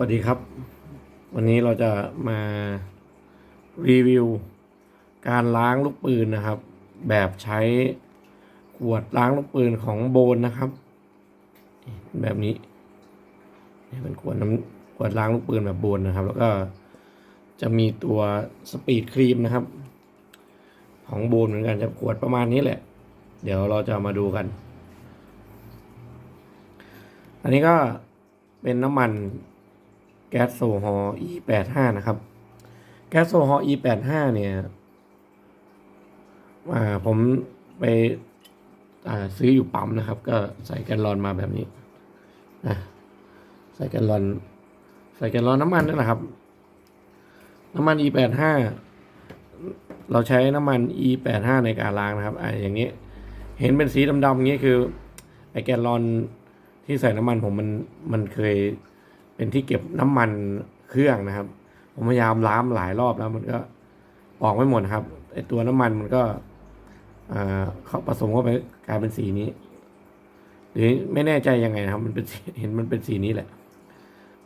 วัสดีครับ วันนี้เราจะมารีวิว การล้างลูกปืนนะครับ แบบใช้ขวดล้างลูกปืนของโบนนะครับ แบบนี้นี่เป็นขวดน้ำขวดล้างลูกปืนแบบโบนนะครับ แล้วก็จะมีตัวสปีดครีมนะครับ ของโบนเหมือนกันจะขวดประมาณนี้แหละ เดี๋ยวเราจะมาดูกัน อันนี้ก็เป็นน้ำมัน แก๊สโซฮอล์ E85 นะครับ แก๊สโซฮอล์ E85 เนี่ยอ่าผมไปอ่าซื้ออยู่ปั๊มนะครับ ก็ใส่แกนลอนมาแบบนี้นะใส่แกนลอน ใส่แกนลอนน้ำมันนั่นแหละครับ น้ำมัน E85 เราใช้น้ำมัน E85 ในการล้างนะครับอ่าอย่างนี้ เห็นเป็นสีดำๆอย่างนี้คือไอแกนลอนที่ใส่น้ำมันผมมันมันเคย เป็นที่เก็บน้ำมันเครื่องนะครับ ผมพยายามล้างหลายรอบแล้วมันก็ออกไม่หมดครับไอตัวน้ำมันมันก็เขาผสมเข้าไปกลายเป็นสีนี้ หรือไม่แน่ใจยังไงนะครับ มันเป็นเห็นมันเป็นสีนี้แหละ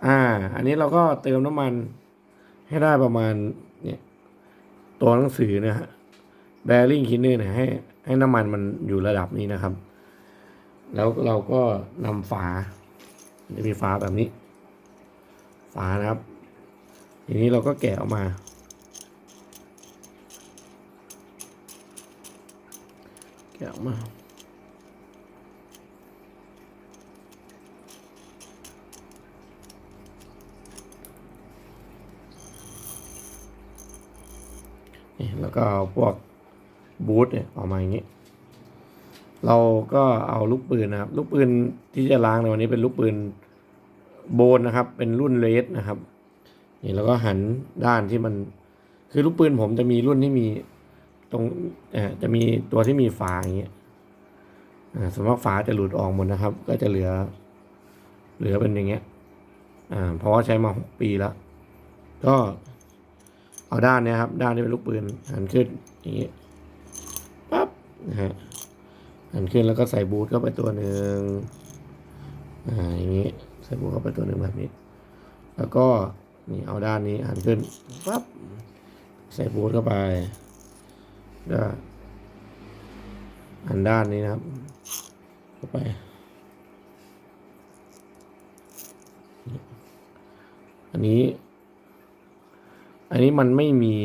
อ่า อันนี้เราก็เติมน้ำมันให้ได้ประมาณเนี่ยตัวหนังสือนะฮะแบริ่งคินเนอร์เนี่ยให้ให้น้ำมันมันอยู่ระดับนี้นะครับ แล้วเราก็นำฝา จะมีฝาแบบนี้านะครับทีนี้เราก็แกะออกมา แกะออกมาแล้วก็พวกบูทเนี่ยออกมาอย่างนี้ เราก็เอาลูกปืนนะครับ ลูกปืนที่จะล้างในวันนี้เป็นลูกปืน โบนนะครับ เป็นรุ่นเลสนะครับนี่แล้วก็หันด้านที่มัน คือลูกปืนผมจะมีรุ่นที่มีตรงเอ่อจะมีตัวที่มีฝาอย่างเงี้ยอ่าสมมติฝาจะหลุดออกหมดนะครับ ก็จะเหลือ เหลือเป็นอย่างเงี้ยอ่าเพราะว่าใช้มาหกปีแล้ว ก็เอาด้านเนี้ยครับ ด้านที่เป็นลูกปืนหันขึ้นอย่างนี้ยปั๊บนะฮะหันขึ้นแล้วก็ใส่บูทเข้าไปตัวหนึ่งอ่าอย่างนี้ ส่บูทเข้าไปตัวหนึ่งแบบนี้ แล้วก็นี่เอาด้านนี้หันขึ้นปั๊บใส่บูทเข้าไปก็หันด้านนี้นะครับ เข้าไปอันนี้ อันนี้มันไม่มี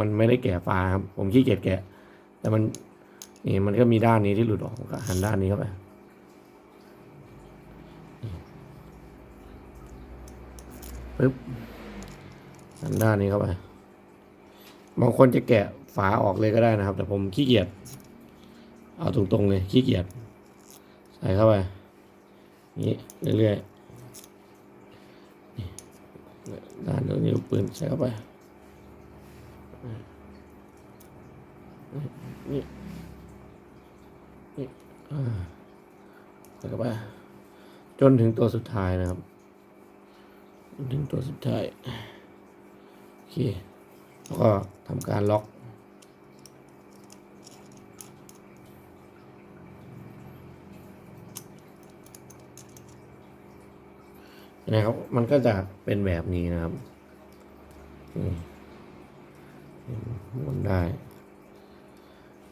มันไม่ได้แกะฝาครับ ผมขี้เกียจแกะ แต่มันนี่มันก็มีด้านนี้ที่หลุดออกก็หันด้านนี้เข้าไป ปึ๊บหันด้านนี้เข้าไป บางคนจะแกะฝาออกเลยก็ได้นะครับ แต่ผมขี้เกียจ เอาตรงๆเลยขี้เกียจ ใส่เข้าไป นี้เรื่อยๆด้านนี้ลูกปืนใส่เข้าไป นี่ นี่อ่าใส่เข้าไป จนถึงตัวสุดท้ายนะครับ ถึงตัวสุดท้าย โอเค แล้วก็ทำการล็อก นะครับ มันก็จะเป็นแบบนี้นะครับนี่หมุนได้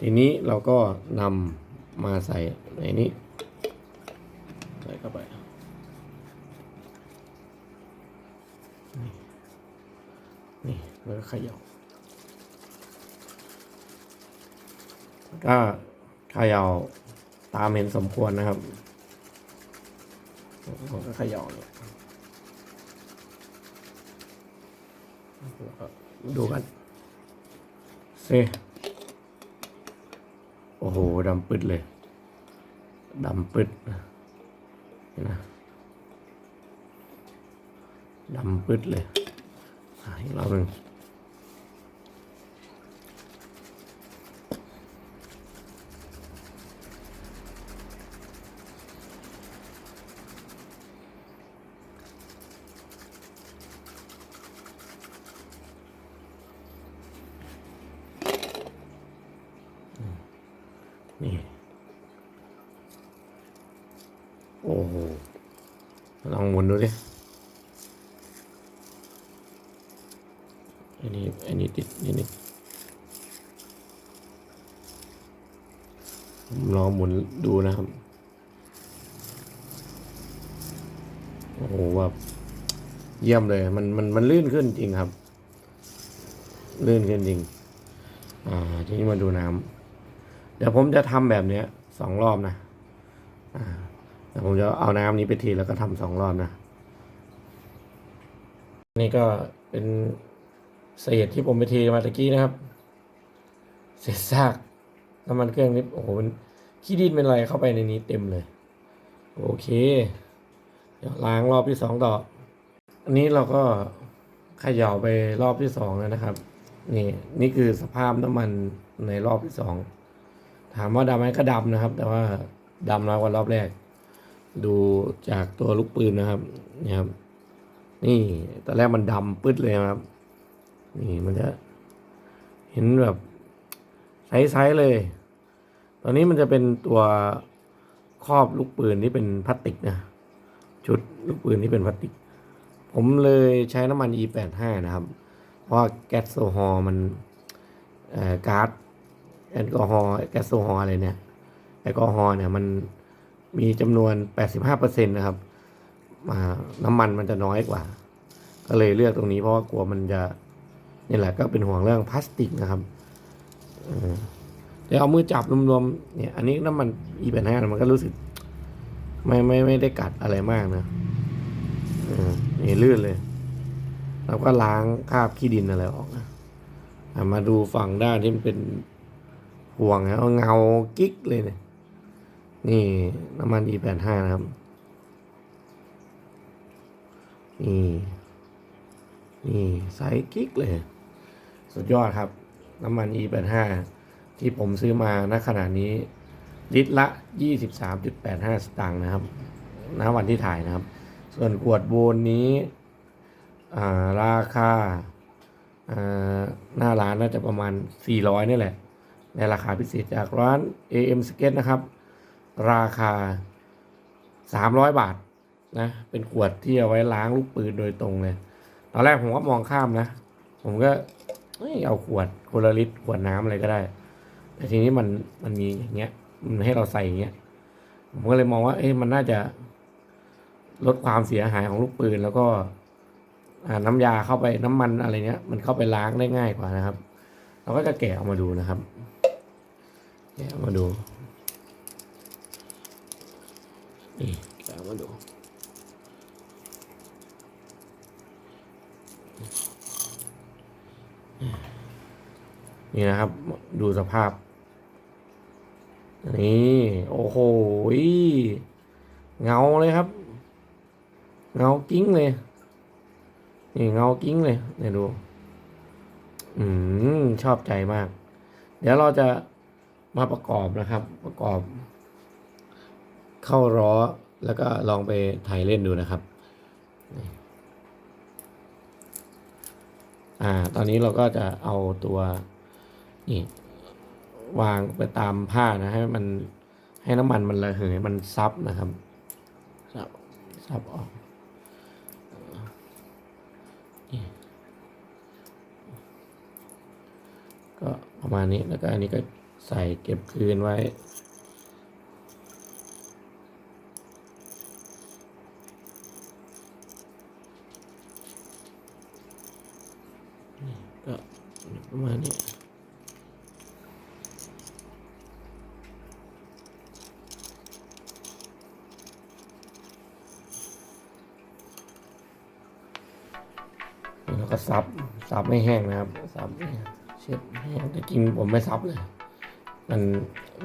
ทีนี้เราก็นำมาใส่ในนี้ ใส่เข้าไป นี่นี่ แล้วก็เขย่าก็เขย่าตามเห็นสมควรนะครับผมก็เขย่าเนี่ยดูกันเซโอ้โหดำปึ๊ดเลยดำปึ๊ดนะดำปึ๊ดเลยอะอีกรอบหนึ่ง นี่ โอ้โห ลองหมุนดูดิอันนี้อันนี้ติดนิดนึงผมลองหมุนดูนะครับ โอ้โหแบบเยี่ยมเลย มันมันมันลื่นขึ้นจริงครับ ลื่นขึ้นจริง อ่า ทีนี้มาดูน้ำ ดี๋ยวผมจะทำแบบเนี้ยสองรอบนะเดี๋ยวผมจะเอาน้ำนี้ไปทีแล้วก็ทำสองรอบนะ นี่ก็เป็นเศษที่ผมไปเทมาตะกี้นะครับ เศษซากน้ำมันเครื่องนี่โอ้โหมันขี้ดินเป็นอะไรเข้าไปในนี้เต็มเลย โอเค เดี๋ยวล้างรอบที่สองต่อ อันนี้เราก็ขย่าไปรอบที่สองแล้วนะครับ นี่นี่คือสภาพน้ำมันในรอบที่สอง ถามว่าดำไหมก็ดำนะครับ แต่ว่าดำน้อยกว่ารอบแรก ดูจากตัวลูกปืนนะครับนี่ครับ นี่ตอนแรกมันดำปึ๊ดเลยครับ นี่มันจะเห็นแบบใสๆเลย ตอนนี้มันจะเป็นตัวครอบลูกปืนที่เป็นพลาสติกนะชุดลูกปืนที่เป็นพลาสติก ผมเลยใช้น้ำมัน E85 นะครับ เพราะว่าแก๊สโซฮอล์มันก๊าซ แอลกอฮอล์แก๊สโซฮอล์อะไรเนี่ยแอลกอฮอล์เนี่ยมันมีจำนวน 85%นะครับมาน้ำมันมันจะน้อยกว่า ก็เลยเลือกตรงนี้เพราะว่ากลัวมันจะนี่แหละก็เป็นห่วงเรื่องพลาสติกนะครับเออเดี๋ยวเอามือจับรวมๆเนี่ย อันนี้น้ำมัน E85 มันก็รู้สึก ไม่ไม่ไม่ได้กัดอะไรมากนะอนี่ลื่นเลยแล้วก็ล้างคราบขี้ดินอะไรออกนะมาดูฝั่งด้านที่มันเป็น ห่วงนะเอาเงากิ๊กเลยเนี่ยนี่น้ำมัน E85 นะครับนี่นี่ใสกิ๊กเลย สุดยอดครับ น้ำมัน E85 ที่ผมซื้อมาณขณะนี้ ลิตรละ 23.85 สตางค์นะครับณวันที่ถ่ายนะครับ ส่วนขวดโบนนี้ราคาอ่าหน้าร้านน่าจะประมาณ 400 นี่แหละ ในราคาพิเศษจากร้าน AM Skate นะครับ ราคา 300 บาทนะเป็นขวดที่เอาไว้ล้างลูกปืนโดยตรงเลย ตอนแรกผมก็มองข้ามนะ ผมก็เอ้ยเอาขวดคนละลิตรขวดน้ำอะไรก็ได้ แต่ทีนี้มันมันมีอย่างเงี้ย มันให้เราใส่อย่างเงี้ย ผมก็เลยมองว่า เอ๊ะมันน่าจะลดความเสียหายของลูกปืนแล้วก็น้ำยาเข้าไปน้ำมันอะไรเนี้ย มันเข้าไปล้างได้ง่ายกว่านะครับ เราก็จะแกะออกมาดูนะครับ แกะออกมาดูนี่แกะออกมาดูนี่นะครับ ดูสภาพ นี่โอ้โหเงาเลยครับ เงากิ้งเลย นี่เงากิ้งเลยเนี่ยดู อืมชอบใจมาก เดี๋ยวเราจะมาประกอบนะครับ ประกอบ เข้าล้อแล้วก็ลองไปถ่ายเล่นดูนะครับ อ่า ตอนนี้เราก็จะเอาตัวนี่วางไปตามผ้านะให้มันให้น้ำมันมันระเหยมันซับนะครับซับซับออก ก็ประมาณนี้แล้วก็อันนี้ก็ใส่เก็บคืนไว้ ก็ประมาณนี้แล้วก็ซับซับไม่แห้งนะครับซับไม่แห้ง เช็ดแห้แต่กินผมไม่ซับเลย มัน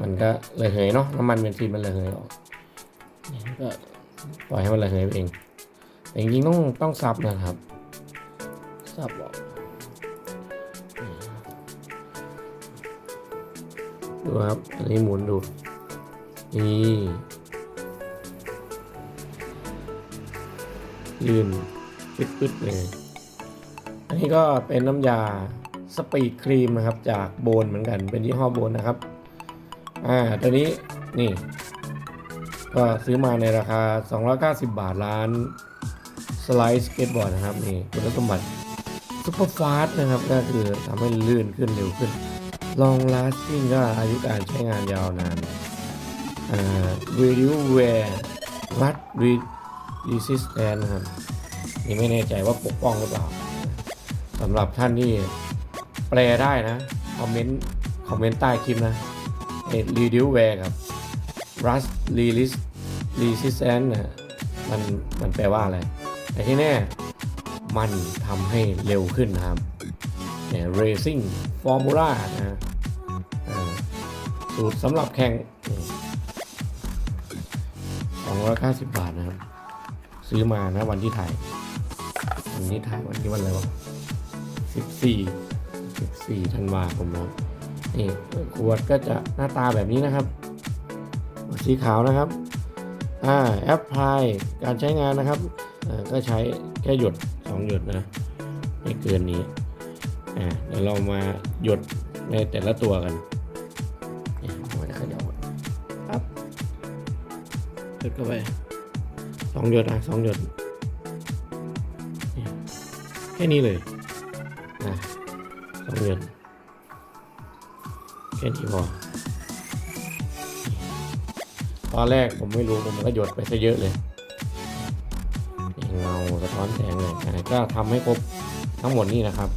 มันก็ระเหยเนาะน้ำมันเบนซินมันระเหยออกก็ปล่อยให้มันระเหยเองแต่จริงๆต้องต้องซับนะครับซับออกดูครับอันนี้หมุนดูนี่ลื่นปึ๊ดๆเลยอันนี้ก็เป็นน้ำยา สปีดครีมนะครับจากโบนเหมือนกันเป็นยี่ห้อโบนนะครับอ่าตัวนี้นี่ ก็ซื้อมาในราคา 290 บาทร้านสไลด์สเก็ตบอร์ดนะครับนี่คุณสมบัติซุปเปอร์ฟาสนะครับก็คือทำให้ลื่นขึ้นเร็วขึ้น ลอง lasting ก็อายุการใช้งานยาวนานอ่า reduce wear วัด resistance นะครับนี่ไม่แน่ใจว่าปกป้องหรือเปล่าสำหรับท่านที่ แปลได้นะ คอมเมนต์ คอมเมนต์ใต้คลิปนะเอ็ด reduce wear กับ rust release resistance นะมันมันแปลว่าอะไร แต่ที่แน่มันทำให้เร็วขึ้นนะครับเนี่ย racing formula นะฮะสูตรสำหรับแข่ง290 บาทนะครับ ซื้อมานะวันที่ถ่าย วันนี้ถ่ายวันที่วันอะไรวะ14 14ธันวาคมนะครับนี่ขวดก็จะหน้าตาแบบนี้นะครับ สีขาวนะครับอ่าแอปพลายการใช้งานนะครับอ่าก็ใช้แค่หยด 2 หยดนะไม่เกินนี้อ่าเดี๋ยวเรามาหยดในแต่ละตัวกันเนี่ยผมจะเขย่าก่อนปั๊บหยดเข้าไปสองหยดอะสองหยดเนี่ยแค่นี้เลยนะ สองหยดแค่นี้พอตอนแรกผมไม่รู้ผมก็หยดไปซะเยอะเลยเงาสะท้อนแสงเลยอะก็ทำให้ครบทั้งหมดนี่นะครับ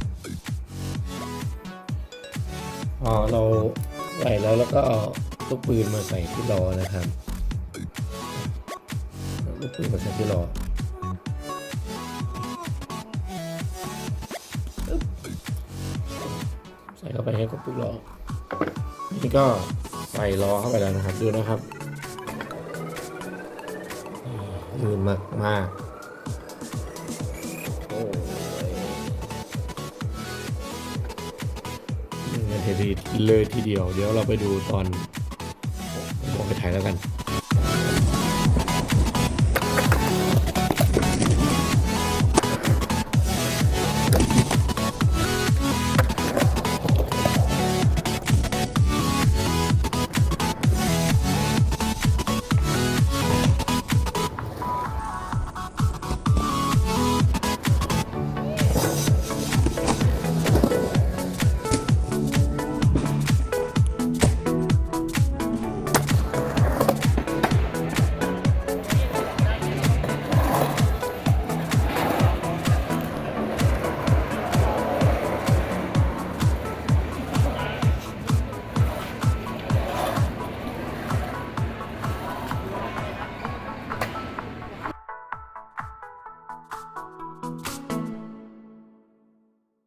พอเราใส่แล้วแล้วก็เอาลูกปืนมาใส่ที่ล้อนะครับลูกปืนมาใส่ที่ล้อาไปให้กับปุกล้อนี่ก็ใส่ล้อเข้าไปแล้วนะครับ ดูนะครับลื่นมากมากโอ้ยเงินเทดีเลยทีเดียว เดี๋ยวเราไปดูตอนบอกไปถ่ายแล้วกัน